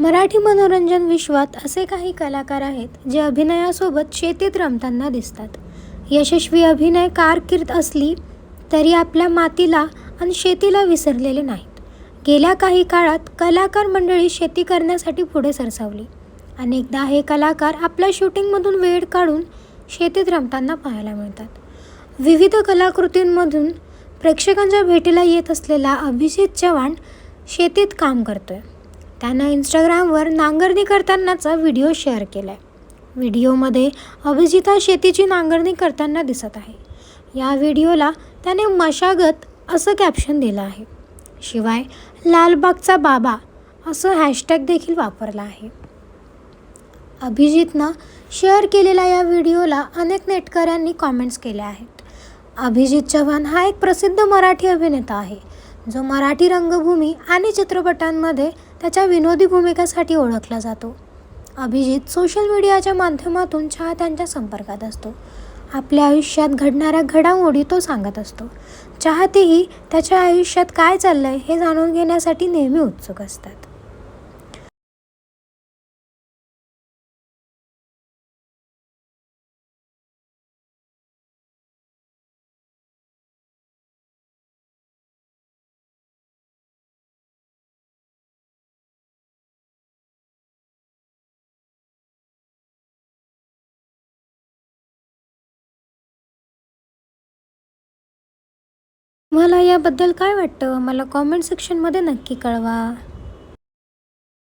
मराठी मनोरंजन विश्वात असे काही कलाकार आहेत जे अभिनयासोबत शेतीत रमताना दिसतात. यशस्वी अभिनय कारकीर्द असली तरी आपल्या मातीला आणि शेतीला विसरलेले नाहीत. गेल्या काही काळात कलाकार मंडळी शेती करण्यासाठी पुढे सरसावली. अनेकदा हे कलाकार आपल्या शूटिंगमधून वेळ काढून शेतीत रमताना पाहायला मिळतात. विविध कलाकृतींमधून प्रेक्षकांच्या भेटीला येत असलेला अभिजित चव्हाण शेतीत काम करतोय. त्यानं इंस्टाग्रामवर नांगरणी करतानाचा व्हिडिओ शेअर केला आहे व्हिडिओमध्ये अभिजित हा शेतीची नांगरणी करताना दिसत आहे. या व्हिडिओला त्याने मशागत असं कॅप्शन दिलं आहे. शिवाय लालबागचा बाबा असं हॅशटॅग देखील वापरला आहे. अभिजितनं शेअर केलेल्या या व्हिडिओला अनेक नेटकऱ्यांनी कॉमेंट्स केल्या आहेत. अभिजित चव्हाण हा एक प्रसिद्ध मराठी अभिनेता आहे. जो मराठी रंगभूमी आणि चित्रपटांमध्ये त्याच्या विनोदी भूमिकासाठी ओळखला जातो. अभिजित सोशल मीडियाच्या माध्यमातून चाहत्यांच्या संपर्कात असतो. आपल्या आयुष्यात घडणाऱ्या घडामोडी तो सांगत असतो. चाहतेही त्याच्या आयुष्यात काय चाललंय हे जाणून घेण्यासाठी नेहमी उत्सुक असतात. तुम्हाला याबद्दल काय वाटतं? मला कॉमेंट सेक्शनमध्ये नक्की कळवा.